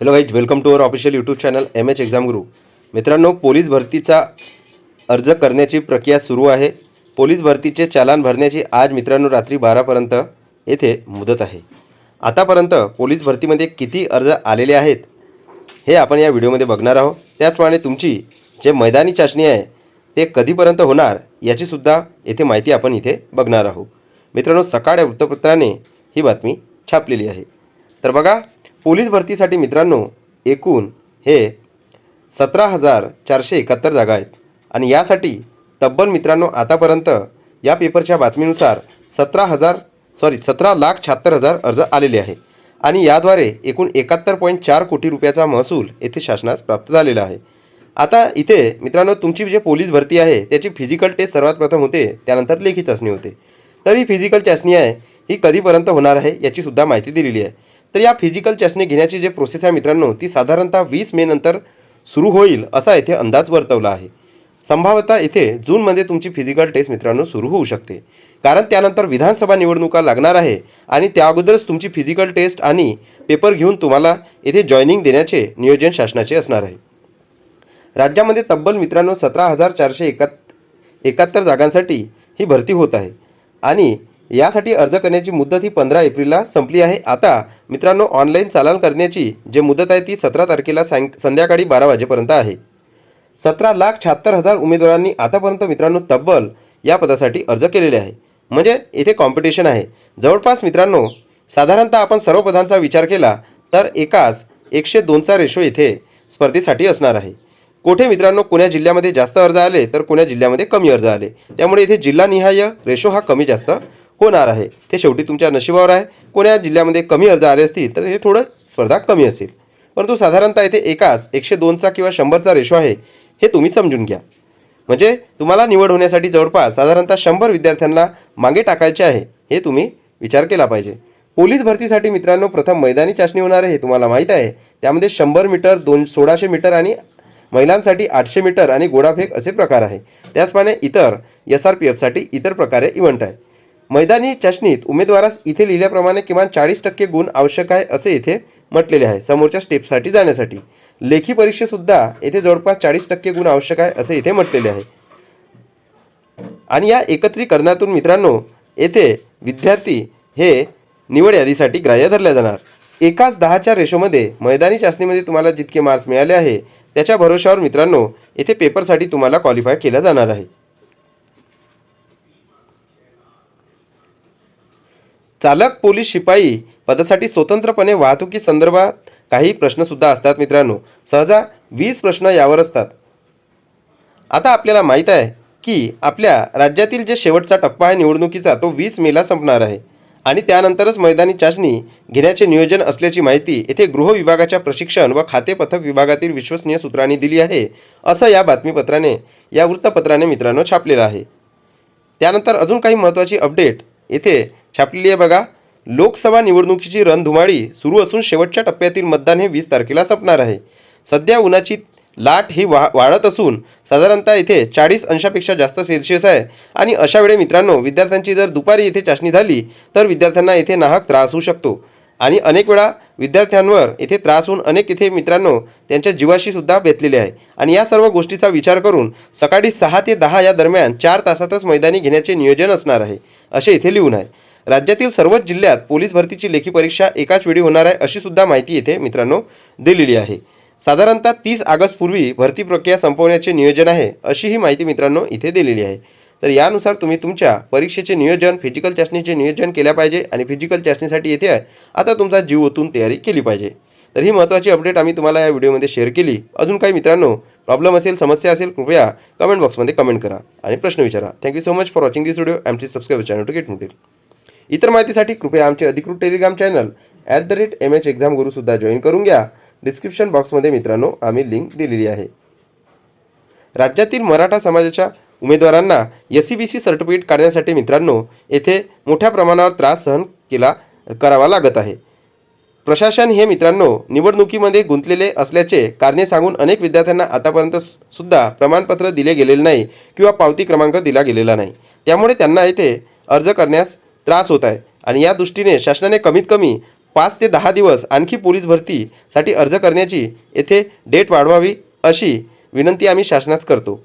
Hello guys welcome to our official YouTube channel M H exam Guru मित्रांनो police भरतीचा अर्ज करण्याची प्रक्रिया सुरू आहे. पोलीस भरतीचे चालान भरण्याची आज मित्रांनो रात्री बारापर्यंत येथे मुदत आहे. आतापर्यंत पोलीस भरतीमध्ये किती अर्ज आलेले आहेत हे आपण या व्हिडिओमध्ये बघणार आहोत. त्याचप्रमाणे तुमची जे मैदानी चाचणी आहे ते कधीपर्यंत होणार याचीसुद्धा येथे माहिती आपण इथे बघणार आहोत. मित्रांनो सकाळ या वृत्तपत्राने ही बातमी छापलेली आहे. तर बघा पोलीस भरतीसाठी मित्रांनो एकूण हे सतरा हजार चारशे एकाहत्तर जागा आहेत. आणि यासाठी तब्बल मित्रांनो आतापर्यंत या पेपरच्या बातमीनुसार सतरा हजार सॉरी सतरा लाख शहात्तर हजार अर्ज आलेले आहेत. आणि याद्वारे एकूण एकाहत्तर पॉईंट चार कोटी रुपयाचा महसूल येथे शासनास प्राप्त झालेला आहे. आता इथे मित्रांनो तुमची जे पोलीस भरती आहे त्याची फिजिकल टेस्ट सर्वात प्रथम होते त्यानंतर लेखी चाचणी होते. तर ही फिजिकल चाचणी आहे ही कधीपर्यंत होणार आहे याची सुद्धा माहिती दिलेली आहे. तर या फिजिकल चाचणी घेण्याची जे प्रोसेस आहे मित्रांनो ती साधारणतः वीस मे नंतर सुरू होईल असा येथे अंदाज वर्तवला आहे. संभाव्यतः येथे जूनमध्ये तुमची फिजिकल टेस्ट मित्रांनो सुरू होऊ शकते. कारण त्यानंतर विधानसभा निवडणुका लागणार आहे आणि त्या अगोदरच तुमची फिजिकल टेस्ट आणि पेपर घेऊन तुम्हाला येथे जॉईनिंग देण्याचे नियोजन शासनाचे असणार आहे. राज्यामध्ये तब्बल मित्रांनो सतरा हजार चारशे एकात एकाहत्तर जागांसाठी ही भरती होत आहे. आणि यासाठी अर्ज करण्याची मुदत ही पंधरा एप्रिलला संपली आहे. आता मित्रांनो ऑनलाईन चालान करण्याची जे मुदत आहे ती सतरा तारखेला सायं संध्याकाळी बारा वाजेपर्यंत आहे. सतरा लाख शहात्तर हजार उमेदवारांनी आतापर्यंत मित्रांनो तब्बल या पदासाठी अर्ज केलेले आहे. म्हणजे इथे कॉम्पिटिशन आहे. जवळपास मित्रांनो साधारणतः आपण सर्व पदांचा विचार केला तर एकाच एकशे दोनचा रेशो इथे स्पर्धेसाठी असणार आहे. कोठे मित्रांनो कोण्या जिल्ह्यामध्ये जास्त अर्ज आले तर कोण्या जिल्ह्यामध्ये कमी अर्ज आले. त्यामुळे इथे जिल्हानिहाय रेशो हा कमी जास्त होणार आहे. ते शेवटी तुमच्या नशिबावर आहे. कोण्या जिल्ह्यामध्ये कमी अर्ज आले असतील तर हे थोडं स्पर्धा कमी असेल. परंतु साधारणतः इथे एकाच एकशे दोनचा किंवा शंभरचा रेशो आहे हे तुम्ही समजून घ्या. म्हणजे तुम्हाला निवड होण्यासाठी जवळपास साधारणतः शंभर विद्यार्थ्यांना मागे टाकायचे आहे हे तुम्ही विचार केला पाहिजे. पोलीस भरतीसाठी मित्रांनो प्रथम मैदानी चाचणी होणार आहे हे तुम्हाला माहीत आहे. त्यामध्ये शंभर मीटर दोन सोळाशे मीटर आणि महिलांसाठी आठशे मीटर आणि गोडाफेक असे प्रकार आहे. त्याचप्रमाणे इतर एस आर पी एफसाठी इतर प्रकारे इव्हेंट आहे. मैदानी चाचणीत उमेदवारास इथे लिहिल्याप्रमाणे किमान चाळीस टक्के गुण आवश्यक आहे असे इथे म्हटलेले आहे. समोरच्या स्टेपसाठी जाण्यासाठी. लेखी परीक्षेसुद्धा येथे जवळपास चाळीस टक्के गुण आवश्यक आहे असे इथे म्हटलेले आहे. आणि या एकत्रीकरणातून मित्रांनो येथे विद्यार्थी हे निवड यादीसाठी ग्राह्य धरल्या जाणार. एकाच दहाच्या रेशोमध्ये मैदानी चाचणीमध्ये तुम्हाला जितके मार्क्स मिळाले आहे त्याच्या भरोशावर मित्रांनो येथे पेपरसाठी तुम्हाला क्वालिफाय केलं जाणार आहे. चालक पोलीस शिपाई पदासाठी स्वतंत्रपणे वाहतुकी संदर्भात काही प्रश्नसुद्धा असतात मित्रांनो. सहजा वीस प्रश्न यावर असतात. आता आपल्याला माहीत आहे की आपल्या राज्यातील जे शेवटचा टप्पा आहे निवडणुकीचा तो वीस मेला संपणार आहे. आणि त्यानंतरच मैदानी चाचणी घेण्याचे नियोजन असल्याची माहिती येथे गृह विभागाच्या प्रशिक्षण व खाते पथक विभागातील विश्वसनीय सूत्रांनी दिली आहे. असं या बातमीपत्राने या वृत्तपत्राने मित्रांनो छापलेलं आहे. त्यानंतर अजून काही महत्त्वाची अपडेट येथे छापलेली आहे बघा. लोकसभा निवडणुकीची रणधुमाळी सुरू असून शेवटच्या टप्प्यातील मतदान हे वीस तारखेला संपणार आहे. सध्या उन्हाची लाट ही वा वाढत असून साधारणतः इथे चाळीस अंशापेक्षा जास्त सेल्सिअस आहे. आणि अशा वेळी मित्रांनो विद्यार्थ्यांची जर दुपारी इथे चाचणी झाली तर विद्यार्थ्यांना इथे नाहक त्रास होऊ शकतो. आणि अनेक वेळा विद्यार्थ्यांवर इथे त्रास होऊन अनेक इथे मित्रांनो त्यांच्या जीवाशी सुद्धा बेतलेले आहे. आणि या सर्व गोष्टीचा विचार करून सकाळी सहा ते दहा या दरम्यान चार तासातच मैदानी घेण्याचे नियोजन असणार आहे असे इथे लिहून आहे. राज्यातील सर्वच जिल्ह्यात पोलीस भरतीची लेखी परीक्षा एकाच वेळी होणार आहे अशी सुद्धा माहिती येथे मित्रांनो दिलेली आहे. साधारणतः तीस ऑगस्टपूर्वी भरती प्रक्रिया संपवण्याचे नियोजन आहे अशी ही माहिती मित्रांनो इथे दिलेली आहे. तर यानुसार तुम्ही तुमच्या परीक्षेचे नियोजन फिजिकल चाचणीचे नियोजन केल्या पाहिजे आणि फिजिकल चाचणीसाठी येथे आहे. आता तुमचा जीव ओतून तयारी केली पाहिजे. तर ही महत्त्वाची अपडेट आम्ही तुम्हाला या व्हिडिओमध्ये शेअर केली. अजून काही मित्रांनो प्रॉब्लेम असेल समस्या असेल कृपया कमेंट बॉक्समध्ये कमेंट करा आणि प्रश्न विचारा. Thank you so much for watching this video आमची सबस्क्राईब चॅनल टू गेट मोटिल इतर माहितीसाठी कृपया आमचे अधिकृत Telegram channel at the rate M H exam गुरुसुद्धा join करून घ्या. डिस्क्रिप्शन बॉक्समध्ये मित्रांनो आम्ही लिंक दिलेली आहे. राज्यातील मराठा समाजाच्या उमेदवारांना S C B C certificate काढण्यासाठी मित्रांनो येथे मोठ्या प्रमाणावर त्रास सहन केला करावा लागत आहे. प्रशासन हे मित्रांनो निवडणुकीमध्ये गुंतलेले असल्याचे कारणे सांगून अनेक विद्यार्थ्यांना आतापर्यंत सुद्धा प्रमाणपत्र दिले गेलेले नाही किंवा पावती क्रमांक दिला गेलेला नाही. त्यामुळे त्यांना येथे अर्ज करण्यास त्रास होत आहे. आणि या दृष्टीने शासनाने कमीत कमी पाच ते दहा दिवस आणखी पोलीस भरतीसाठी अर्ज करण्याची येथे डेट वाढवावी अशी विनंती आम्ही शासनास करतो.